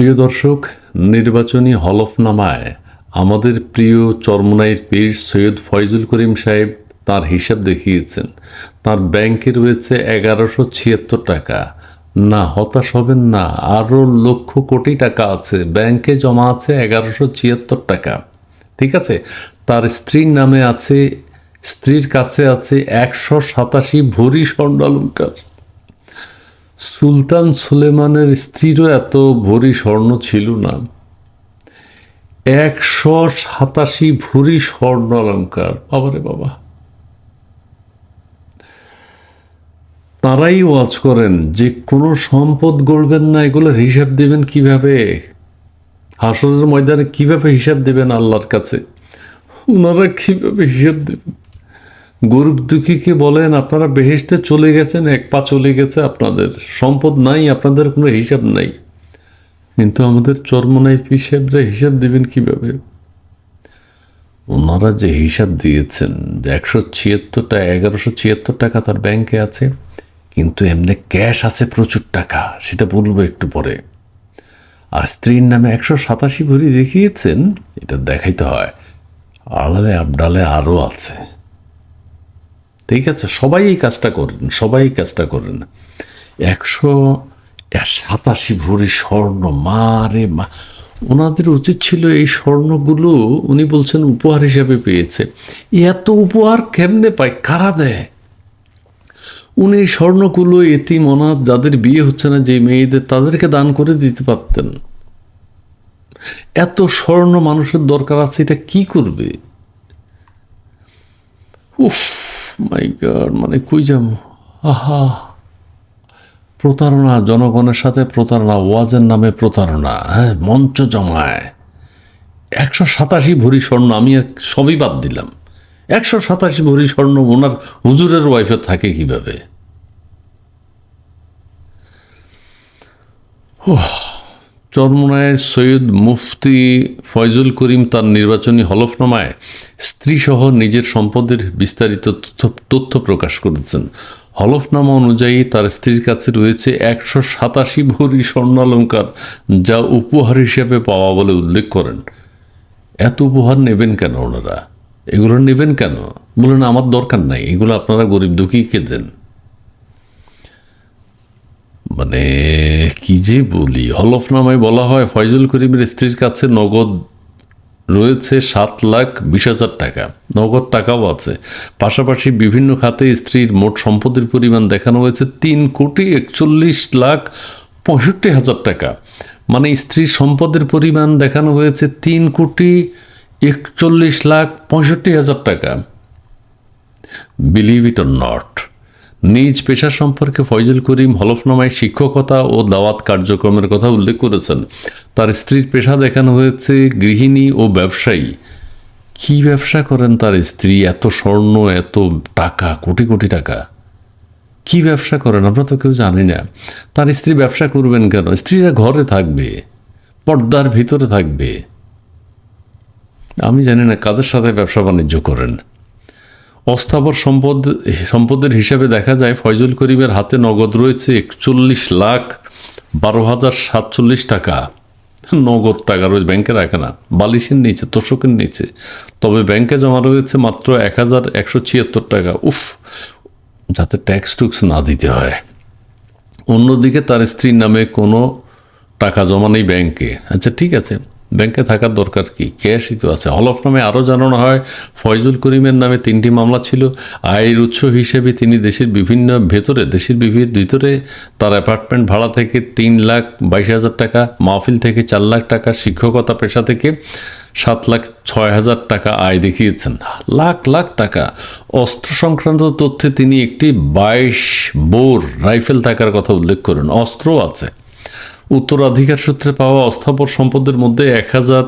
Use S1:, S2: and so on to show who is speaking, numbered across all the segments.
S1: প্রিয় দর্শক, নির্বাচনী হলফনামায় আমাদের প্রিয় চরমনাইয়ের পীর সৈয়দ ফয়জুল করিম সাহেব তার হিসাব দেখিয়েছেন। তার ব্যাংকে রয়েছে এগারোশো ছিয়াত্তর টাকা। না হতাশ হবেন না আরও লক্ষ কোটি টাকা আছে। ব্যাংকে জমা আছে এগারোশো ছিয়াত্তর টাকা। ঠিক আছে? তার স্ত্রীর নামে আছে, স্ত্রীর কাছে আছে একশো সাতাশি ভরি স্বর্ণালঙ্কার। সুলতান সুলেমানের স্ত্রীরও এত ভরি স্বর্ণ ছিল না। একশো সাতাশি ভরি স্বর্ণ অলঙ্কার বাবারে বাবা। তারাই ওয়াজ করেন, যে কোনো সম্পদ গড়বেন না, এগুলোর হিসাব দেবেন কীভাবে? হাসরের ময়দানে কীভাবে হিসাব দেবেন আল্লাহর কাছে? ওনারা কীভাবে হিসাব দেবেন? গরিব দুঃখীকে বলেন, আপনারা বেহেশতে চলে গেছেন, এক পা চলে গেছে, আপনাদের সম্পদ নাই, আপনাদের কোনো হিসাব নাই। কিন্তু আমাদের চর্মনাই হিসাবরা হিসাব দেবেন কীভাবে? ওনারা যে হিসাব দিয়েছেন যে একশো ছিয়াত্তরটা, এগারোশো ছিয়াত্তর টাকা তার ব্যাংকে আছে, কিন্তু এমনি ক্যাশ আছে প্রচুর টাকা, সেটা বলব একটু পরে। আর স্ত্রীর নামে একশো সাতাশি ভরি দেখিয়েছেন, এটা দেখাইতে হয়। আড়ালে আবডালে আরও আছে। ঠিক আছে? সবাই এই কাজটা করেন, সবাই এই কাজটা করেন। একশো সাতাশি ভরি স্বর্ণ, মা রে মা। ওনাদের উচিত ছিল এই স্বর্ণগুলো উনি বলছেন উপহার হিসাবে পেয়েছে। এত উপহার কেমনে পায়? কারা দেয়? উনি স্বর্ণগুলো, এতিম, অনাথ, যাদের বিয়ে হচ্ছে না যে মেয়েদের, তাদেরকে দান করে দিতে পারতেন। এত স্বর্ণ মানুষের দরকার আছে, এটা কি করবে? উফ মাই গড মানে কই যাব? আহা। প্রতারণা, জনগণের সাথে প্রতারণা, ওয়াজের নামে প্রতারণা হ্যাঁ মঞ্চ জমায়। একশো সাতাশি ভরি স্বর্ণ, আমি সবই বাদ দিলাম। একশো সাতাশি ভরি স্বর্ণ ওনার হুজুরের ওয়াইফে থাকে কীভাবে? চরমনায়ের সৈয়দ মুফতি ফয়জুল করিম তার নির্বাচনী হলফনামায় স্ত্রীসহ নিজের সম্পদের বিস্তারিত তথ্য তথ্য প্রকাশ করেছেন। হলফনামা অনুযায়ী তার স্ত্রীর কাছে রয়েছে একশো সাতাশি ভরি স্বর্ণালঙ্কার যা উপহার হিসেবে পাওয়া বলে উল্লেখ করেন। এত উপহার নেবেন কেন ওনারা? এগুলো নেবেন কেন? বলেন, আমার দরকার নাই। এগুলো আপনারা গরিব দুঃখীকে দেন। মানে কি যে বলি? হলফনামায় বলা হয় ফয়জুল করিমের স্ত্রীর কাছে নগদ রয়েছে সাত লাখ বিশ হাজার টাকা। নগদ টাকাও আছে। পাশাপাশি বিভিন্ন খাতে স্ত্রীর মোট সম্পদের পরিমাণ দেখানো হয়েছে তিন কোটি একচল্লিশ লাখ পঁয়ষট্টি হাজার টাকা। মানে স্ত্রীর সম্পদের পরিমাণ দেখানো হয়েছে তিন কোটি একচল্লিশ লাখ পঁয়ষট্টি হাজার টাকা। বিলিভ ইট অর নট নিজ পেশা সম্পর্কে ফয়জুল করিম হলফনামায় শিক্ষকতা ও দাওয়াত কার্যক্রমের কথা উল্লেখ করেছেন। তার স্ত্রীর পেশা দেখানো হয়েছে গৃহিণী ও ব্যবসায়ী। কি ব্যবসা করেন তার স্ত্রী? এত স্বর্ণ, এত টাকা, কোটি কোটি টাকা। কি ব্যবসা করেন? আমরা তো কেউ জানি না। তার স্ত্রী ব্যবসা করবেন কেন? স্ত্রীরা ঘরে থাকবে, পর্দার ভিতরে থাকবে। আমি জানি না কাদের সাথে ব্যবসা বাণিজ্য করেন। অস্থাবর সম্পদ, সম্পদের হিসাবে দেখা যায় ফয়জুল করিমের হাতে নগদ রয়েছে একচল্লিশ লাখ বারো হাজার সাতচল্লিশ টাকা। নগদ টাকা রয়েছে ব্যাংকে রাখে না বালিশের নিচে, তোষকের নিচে। তবে ব্যাংকে জমা রয়েছে মাত্র এক হাজার একশো ছিয়াত্তর টাকা। উফ, যাতে ট্যাক্স টুক্স না দিতে হয়। অন্যদিকে তার স্ত্রীর নামে কোনো টাকা জমা নেই ব্যাংকে। আচ্ছা ঠিক আছে। ব্যাংকে থাকার দরকার কি? ক্যাশই তো আছে? হলফনামে আরও জানানো হয়, ফয়জুল করিমের নামে তিনটি মামলা ছিল। আয়ের উৎস হিসেবে তিনি দেশের বিভিন্ন ভেতরে, দেশের বিভিন্ন ভিতরে, তার অ্যাপার্টমেন্ট ভাড়া থেকে তিন লাখ বাইশ হাজার টাকা, মাহফিল থেকে চার লাখ টাকা, শিক্ষকতা পেশা থেকে সাত লাখ ছয় হাজার টাকা আয় দেখিয়েছেন। লাখ লাখ টাকা। অস্ত্র সংক্রান্ত তথ্যে তিনি একটি বাইশ বোর রাইফেল থাকার কথা উল্লেখ করেন। অস্ত্রও আছে। উত্তরাধিকার সূত্রে পাওয়া অস্থাবর সম্পদের মধ্যে এক হাজার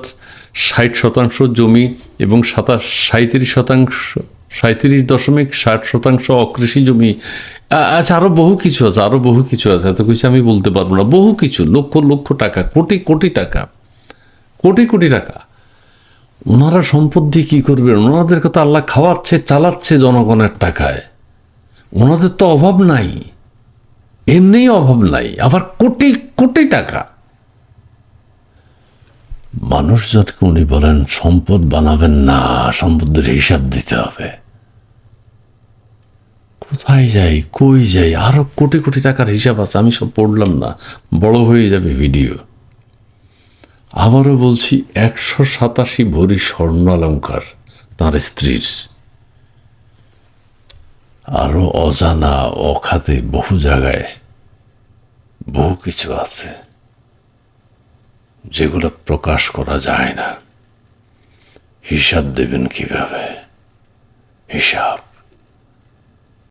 S1: ষাট শতাংশ জমি এবং সাতাশ সাঁত্রিশ শতাংশ সাঁত্রিশ দশমিক ষাট শতাংশ অকৃষি জমি। আচ্ছা আরও বহু কিছু আছে আরও বহু কিছু আছে, এত কিছু আমি বলতে পারব না। বহু কিছু, লক্ষ লক্ষ টাকা, কোটি কোটি টাকা, কোটি কোটি টাকা। ওনারা সম্পদ দিয়ে কী করবেন? ওনাদেরকে তো আল্লাহ খাওয়াচ্ছে, চালাচ্ছে জনগণের টাকায়। ওনাদের তো অভাব নাই। এমনিই অভাব নাই। আবার কোটি কোটি টাকা। মানুষ মানুষজনকে উনি বলেন, সম্পদ বানাবেন না, সম্পদের হিসাব দিতে হবে। কোথায় যাই, কই যাই, আরও কোটি কোটি টাকার হিসাব আছে, আমি সব পড়লাম না, বড় হয়ে যাবে ভিডিও। আবারও বলছি, একশো সাতাশি ভরি স্বর্ণ অলঙ্কার তাঁর স্ত্রীর। আরও অজানা অখাতে বহু জায়গায় বহু কিছু আছে যেগুলো প্রকাশ করা যায় না। হিসাব দেবেন কীভাবে? হিসাব।